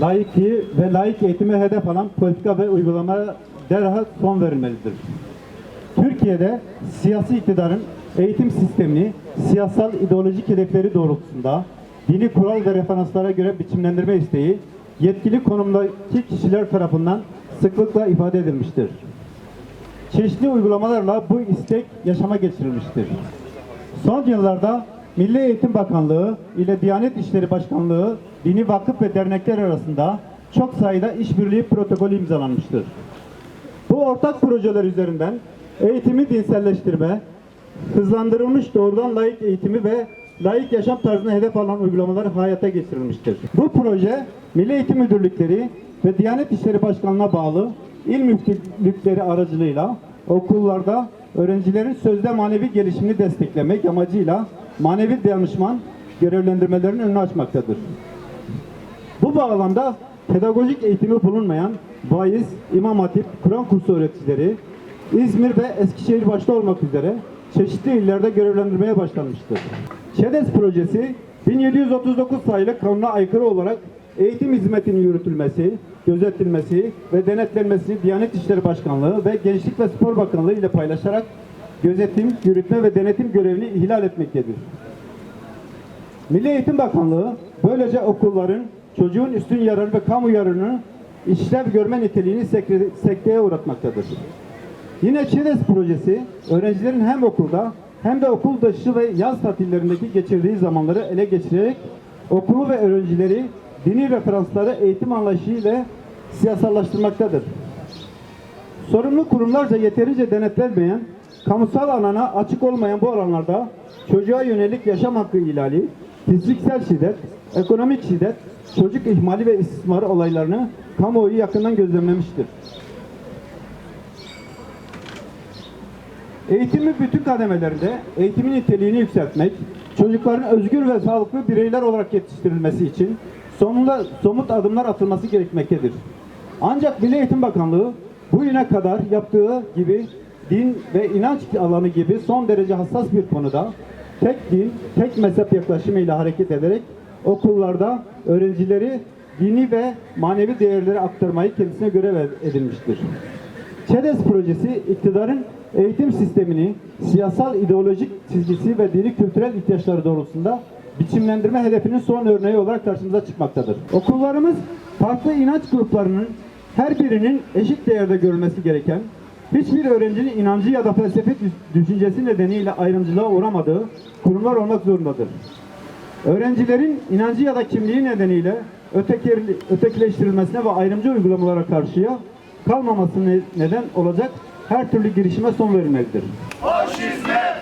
Laikliği ve laik eğitime hedef alan politika ve uygulamaya derhal son verilmelidir. Türkiye'de siyasi iktidarın eğitim sistemini siyasal ideolojik hedefleri doğrultusunda dini kural ve referanslara göre biçimlendirme isteği yetkili konumdaki kişiler tarafından sıklıkla ifade edilmiştir. Çeşitli uygulamalarla bu istek yaşama geçirilmiştir. Son yıllarda Milli Eğitim Bakanlığı ile Diyanet İşleri Başkanlığı dini vakıf ve dernekler arasında çok sayıda işbirliği protokolü imzalanmıştır. Bu ortak projeler üzerinden eğitimi dinselleştirme, hızlandırılmış doğrudan layık eğitimi ve layık yaşam tarzına hedef alan uygulamalar hayata geçirilmiştir. Bu proje Milli Eğitim Müdürlükleri ve Diyanet İşleri Başkanlığı'na bağlı il müftülükleri aracılığıyla okullarda öğrencilerin sözde manevi gelişimini desteklemek amacıyla manevi danışman görevlendirmelerinin önünü açmaktadır. Bu bağlamda pedagojik eğitimi bulunmayan vaiz, imam hatip, Kur'an kursu öğreticileri İzmir ve Eskişehir başta olmak üzere çeşitli illerde görevlendirmeye başlanmıştır. ÇEDES projesi 1739 sayılı kanuna aykırı olarak eğitim hizmetinin yürütülmesi, gözetilmesi ve denetlenmesini Diyanet İşleri Başkanlığı ve Gençlik ve Spor Bakanlığı ile paylaşarak gözetim, yürütme ve denetim görevini ihlal etmektedir. Milli Eğitim Bakanlığı böylece okulların çocuğun üstün yararı ve kamu yararını işlev görme niteliğini sekteye uğratmaktadır. Yine ÇEDES projesi öğrencilerin hem okulda hem de okul dışı ve yaz tatillerindeki geçirdiği zamanları ele geçirerek okulu ve öğrencileri dini referansları eğitim anlayışı ile siyasallaştırmaktadır. Sorumlu kurumlarca yeterince denetlenmeyen, kamusal alana açık olmayan bu alanlarda çocuğa yönelik yaşam hakkı ihlali, fiziksel şiddet, ekonomik şiddet, çocuk ihmali ve istismarı olaylarını kamuoyu yakından gözlemlemiştir. Eğitimin bütün kademelerinde eğitimin niteliğini yükseltmek, çocukların özgür ve sağlıklı bireyler olarak yetiştirilmesi için sonunda somut adımlar atılması gerekmektedir. Ancak Milli Eğitim Bakanlığı bu güne kadar yaptığı gibi din ve inanç alanı gibi son derece hassas bir konuda tek din, tek mezhep yaklaşımıyla hareket ederek okullarda öğrencileri dini ve manevi değerleri aktarmayı kendisine görev edinmiştir. ÇEDES projesi iktidarın eğitim sistemini siyasal ideolojik çizgisi ve dini kültürel ihtiyaçları doğrultusunda biçimlendirme hedefinin son örneği olarak karşımıza çıkmaktadır. Okullarımız farklı inanç gruplarının her birinin eşit değerde görülmesi gereken, hiçbir öğrencinin inancı ya da felsefi düş- düşüncesi nedeniyle ayrımcılığa uğramadığı kurumlar olmak zorundadır. Öğrencilerin inancı ya da kimliği nedeniyle ötekileştirilmesine ve ayrımcı uygulamalara karşıya kalmamasına neden olacak her türlü girişime son verilmelidir. Faşizme